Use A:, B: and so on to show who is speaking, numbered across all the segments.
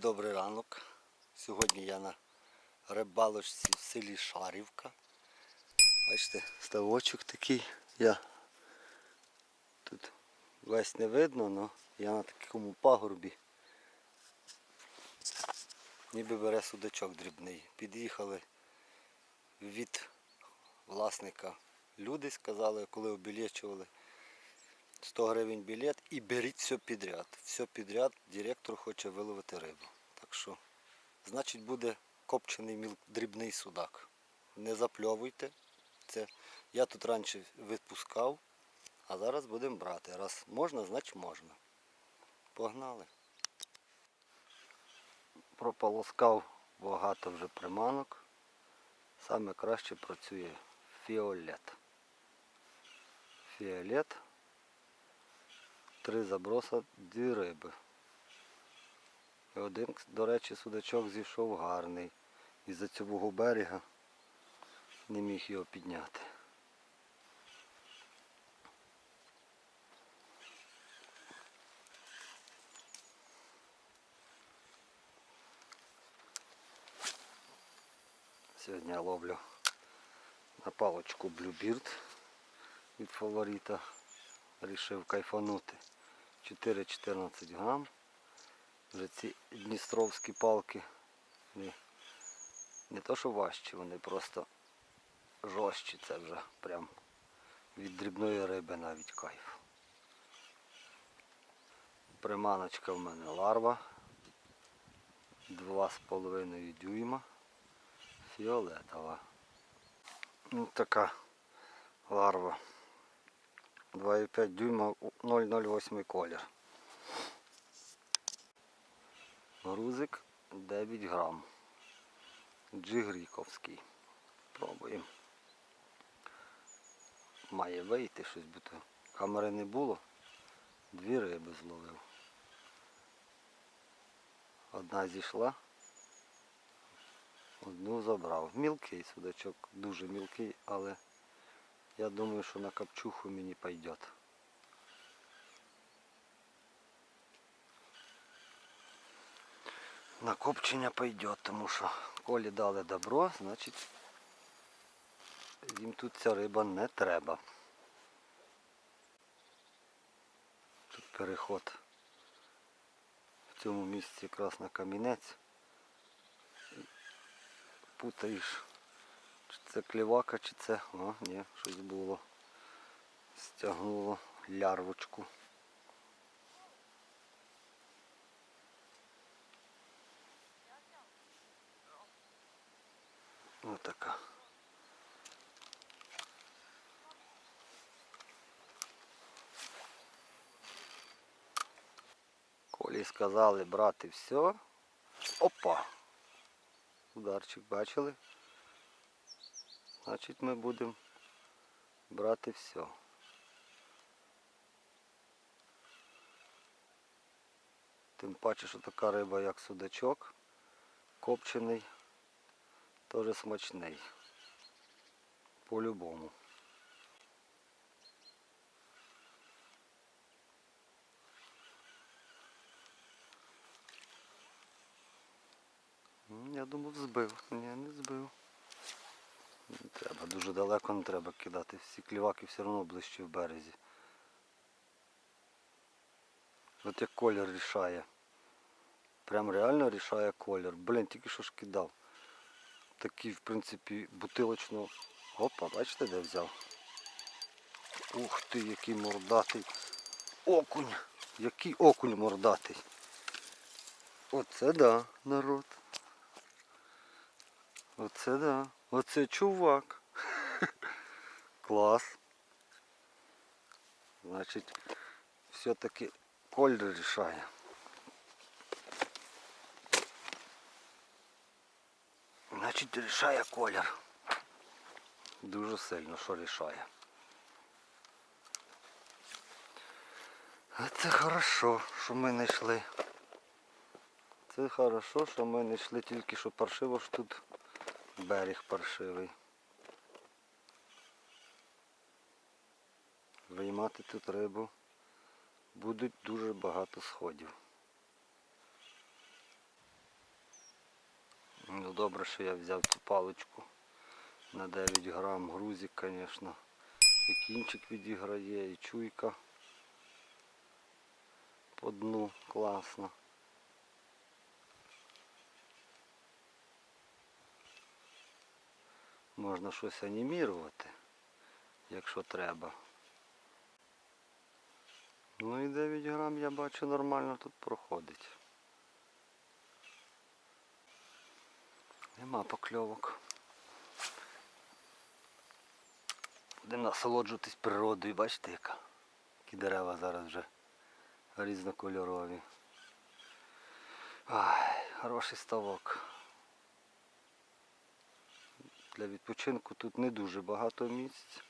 A: Добрий ранок. Сьогодні я на рибалочці в селі Шарівка. Бачите, ставочок такий. Я тут весь не видно, але я на такому пагорбі. Ніби бере судачок дрібний. Під'їхали від власника люди, сказали, коли обілечували. 100 гривень білет і беріть все підряд. Все підряд директор хоче виловити рибу. Так що, значить, буде копчений дрібний судак. Не запльовуйте. Це я тут раніше відпускав, а зараз будемо брати. Раз можна, значить можна. Погнали. Прополоскав багато вже приманок. Саме краще працює фіолет. Фіолет три заброса, дві риби. І один, до речі, судачок зійшов гарний. Із-за цього берега не міг його підняти. Сьогодні я ловлю на палочку Bluebeard від фаворита. Рішив кайфанути. 4-14 грам. Вже ці дністровські палки не, не то що важчі, вони просто жорстчі. Це вже прям від дрібної риби навіть кайф. Приманочка в мене ларва. 2,5 дюйма. Фіолетова. Ну, така ларва. 2,5 дюйма 0,08 колір. Грузик 9 грам. Джигріковський. Пробуємо. Має вийти щось, бо камери не було. Дві риби зловив. Одна зійшла. Одну забрав. Мілкий судачок, дуже мілкий, але я думаю, що на копчуху мені пойдет. На копчення пойдет, тому що колі дали добро, значить їм тут ця риба не треба. Тут переход в цьому місці якраз на камінець. Путаєш це клівака, чи це... О, ні, щось було. Стягнуло лярвочку. Ось така. Колі сказали брати все. Опа! Ударчик бачили? Значить ми будемо брати все. Тим паче, що така риба, як судачок, копчений, теж смачний. По-любому. Я думав збив. Ні, не збив. Треба, дуже далеко не треба кидати. Всі кліваки все одно ближче в березі. От як колір рішає. Прям реально рішає колір. Блін, тільки що ж кидав. Такий, в принципі, бутилочно. Опа, бачите, де взяв? Ух ти, який мордатий. Окунь! Який окунь мордатий. Оце да, народ. Оце да. Оце чувак. Клас. Значить, все-таки колір рішає. Значить, рішає колір. Дуже сильно, що рішає. А Це хорошо, що ми не йшли. Це хорошо, що ми не йшли тільки що паршиво, що тут берег паршивий. Виймати тут рибу будуть дуже багато сходів. Ну добре, що я взяв цю паличку на 9 грам. Грузик, звісно. І кінчик відіграє, і чуйка по дну класно. Можна щось анімірувати, якщо треба. Ну і 9 грам я бачу нормально тут проходить. Нема покльовок. Будемо насолоджуватись природою, бачите яка? Які дерева зараз вже різнокольорові. Ай, хороший ставок. Для відпочинку тут не дуже багато місць.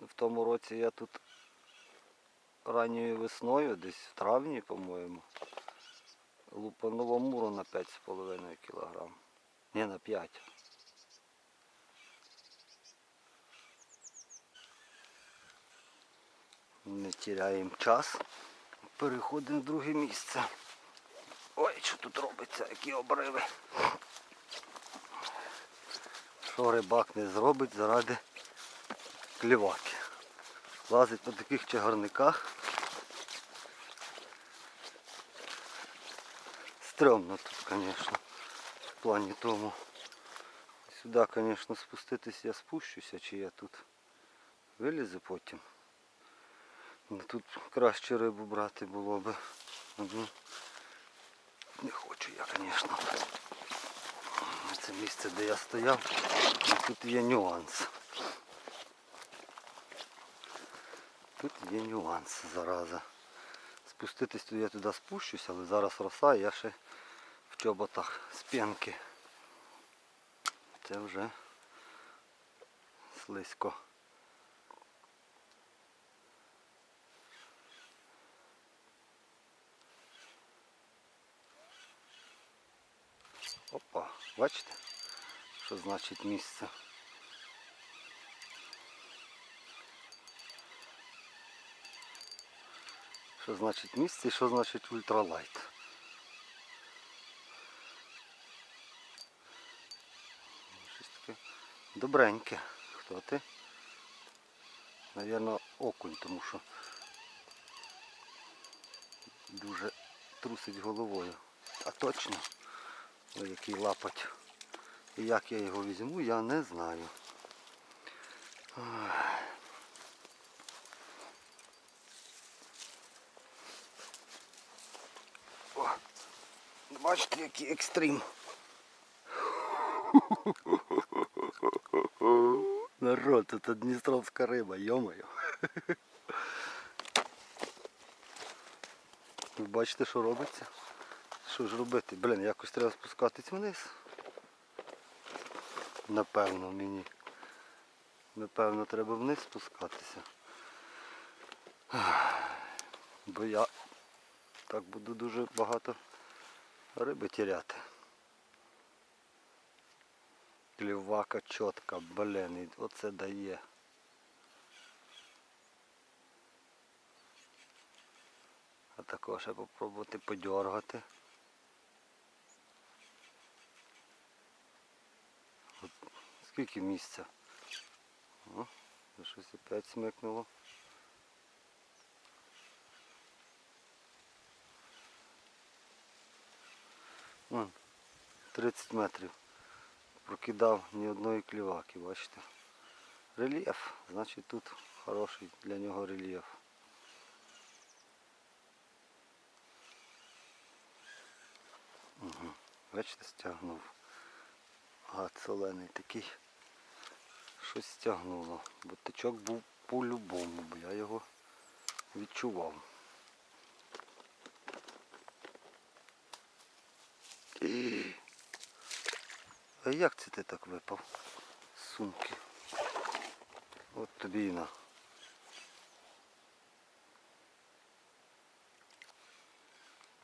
A: В тому році я тут ранньою весною, десь в травні, по-моєму, лупанув амуру на 5,5 кг. Ні, на 5. Не теряємо час. Переходимо в друге місце. Ой, що тут робиться, які обриви. Що рибак не зробить заради кліваки. Лазить по таких чагарниках. Стрьомно тут, звісно, в плані тому. Сюди, звісно, спуститись я спущуся, чи я тут вилізу потім. Ну, Тут краще рибу брати було би. Мгм. Не хочу я, звісно. Це місце, де я стояв, і тут є нюанс. Тут є нюанс, зараза. Спуститись туди я туди спущуся, але зараз роса, я ще в чоботах з п'янки. Це вже слизько. Опа, бачите, що значить місце? Що значить місце і що значить ультралайт? Щось таке добреньке. Хто ти? Навірно, окунь, тому що дуже трусить головою. А точно, який лапать. І як я його візьму, я не знаю. О, бачите, який екстрим. Народ, це Дністровська риба, йомаю. Ви бачите, що робиться? Що ж робити? Блін, якось треба спускатись вниз. Напевно мені. Напевно, треба вниз спускатися. Бо я так буду дуже багато риби тіряти. Клівака чітка, блін, оце дає. А також ще попробувати подьоргати. Скільки місця? О, щось опять смикнуло. Вон, 30 метрів. Прокидав ні одної кліваки, бачите. Рельєф, значить тут хороший для нього рельєф. Угу. Бачите, стягнув. Гад солений такий. Щось стягнуло. Бо тичок був по-любому, бо я його відчував. І... А як це ти так випав з сумки? От тобі і на.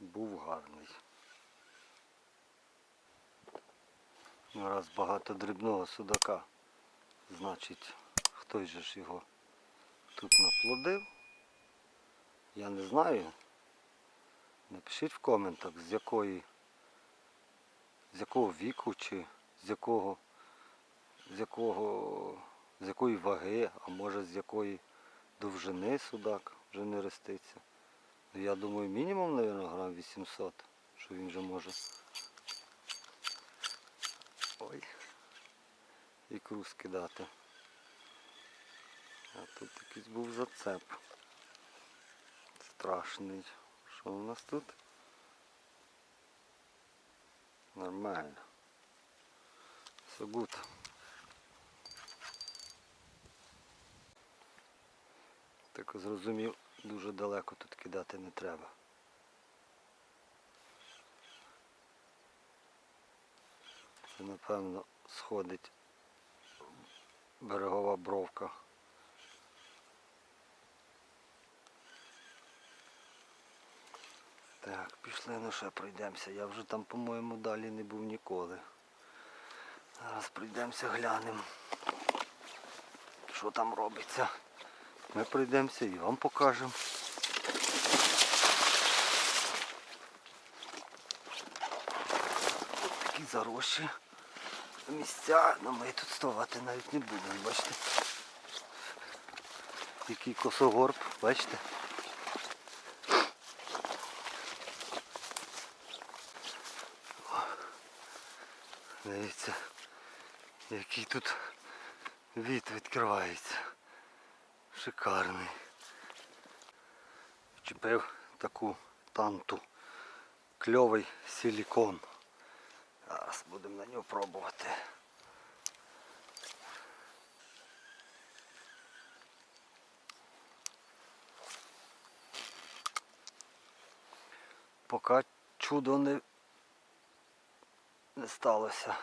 A: Був гарний. Ну, Раз багато дрібного судака, значить хтось же ж його тут наплодив. Я не знаю. Напишіть в коментах, з якої з якого віку чи з якого, з якого, з якої ваги, а може з якої довжини судак вже не реститься. Ну, Я думаю, мінімум, мабуть, грам 800, що він вже може. Ой. Ікру скидати. А тут якийсь був зацеп. Страшний. Що у нас тут? Нормально. Все. Так зрозумів, дуже далеко тут кидати не треба. Це напевно сходить берегова бровка. Так, пішли, ну ще пройдемося. Я вже там, по-моєму, далі не був ніколи. Зараз пройдемося, глянемо, що там робиться. Ми пройдемося і вам покажемо. Такі заросші місця, але ми тут ставати навіть не будемо, бачите? Який косогорб, бачите? Дивіться, який тут від відкривається. Шикарний. Вчепив таку танту. Кльовий силікон. Зараз будемо на нього пробувати. Поки чудо не, не сталося.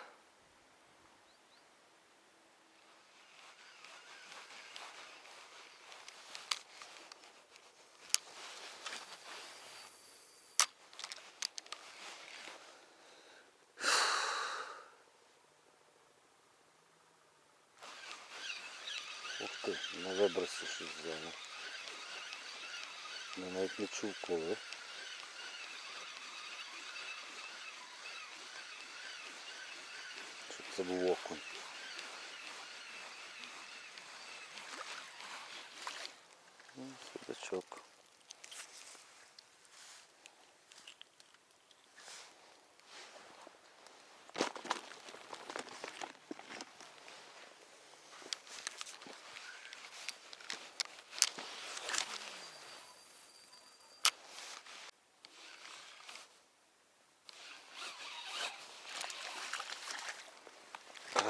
A: Ух ти, на вибросі щось взяли. Навіть не. Щоб це був окунь. Ну, Судачок.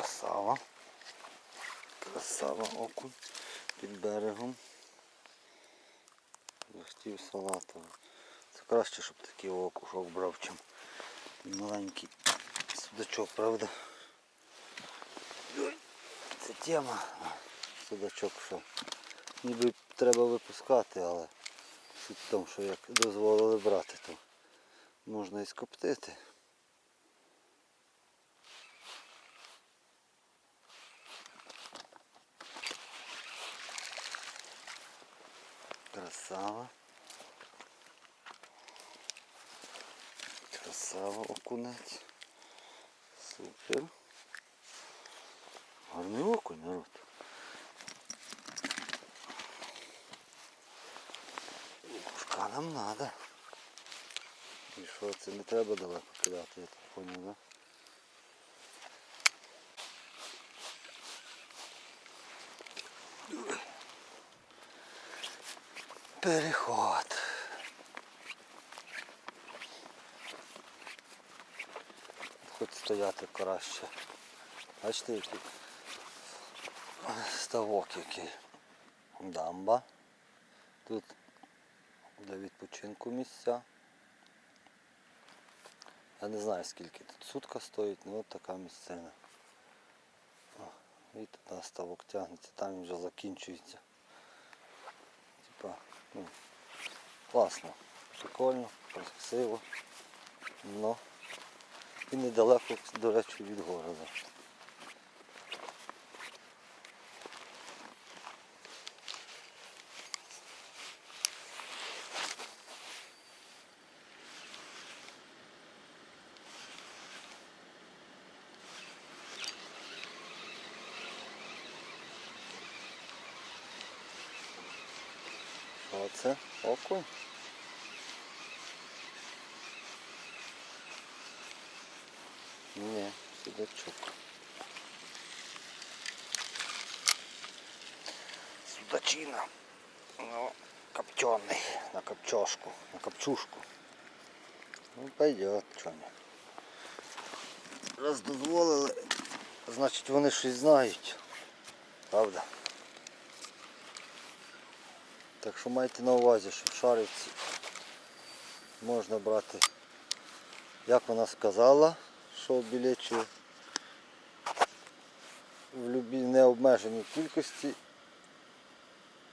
A: Красава. Красава окунь під берегом. Захотів салатовий. Це краще, щоб такий окушок брав, чим маленький судачок, правда? Це тема. Судачок що. Ніби треба випускати, але суть в тому, що як дозволили брати, то можна і скоптити. Красава. Красава окунець. Супер. Гарний окунь, народ. Пушка нам надо. І що, це не треба далеко кидати, я так поняв, да? Переход. Хоч стояти краще. Бачите, який ставок який. Дамба. Тут для відпочинку місця. Я не знаю скільки тут сутка стоїть, ну от така місцина. І туди ставок тягнеться, там він вже закінчується. Ну, класно, прикольно, красиво. но і недалеко, до речі, від города. Це? Окунь? Ні, судачок. Судачина. Ну, копченый. На копчошку. На копчушку. Ну, пойдет, чо не. Раз дозволили, значить вони щось знають. Правда? Так що майте на увазі, що в шариці можна брати, як вона сказала, що обілечує в любій необмеженій кількості,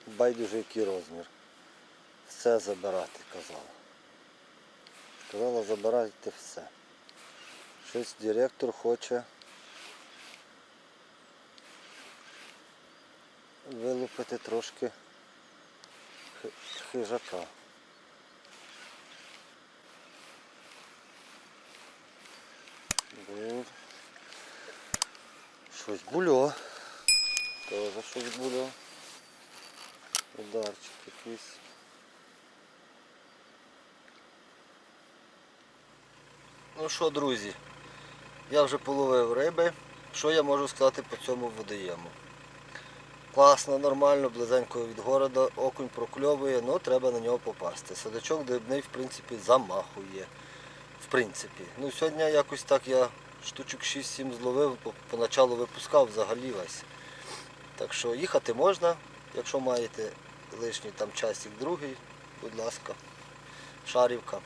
A: байдуже який розмір. Все забирати казала. Сказала, забирайте все. Щось директор хоче вилупити трошки хижака. Бо Щось бульо. Тоже щось бульо. Ударчик якийсь. Ну що, друзі, я вже половив риби. Що я можу сказати по цьому водоєму? Класно, нормально, близенько від города, окунь прокльовує, але треба на нього попасти. Садочок дрібний, в принципі, замахує. В принципі. Ну сьогодні якось так я штучок 6-7 зловив, поначалу випускав взагалі весь. Так що їхати можна, якщо маєте лишній там часик другий, будь ласка, шарівка.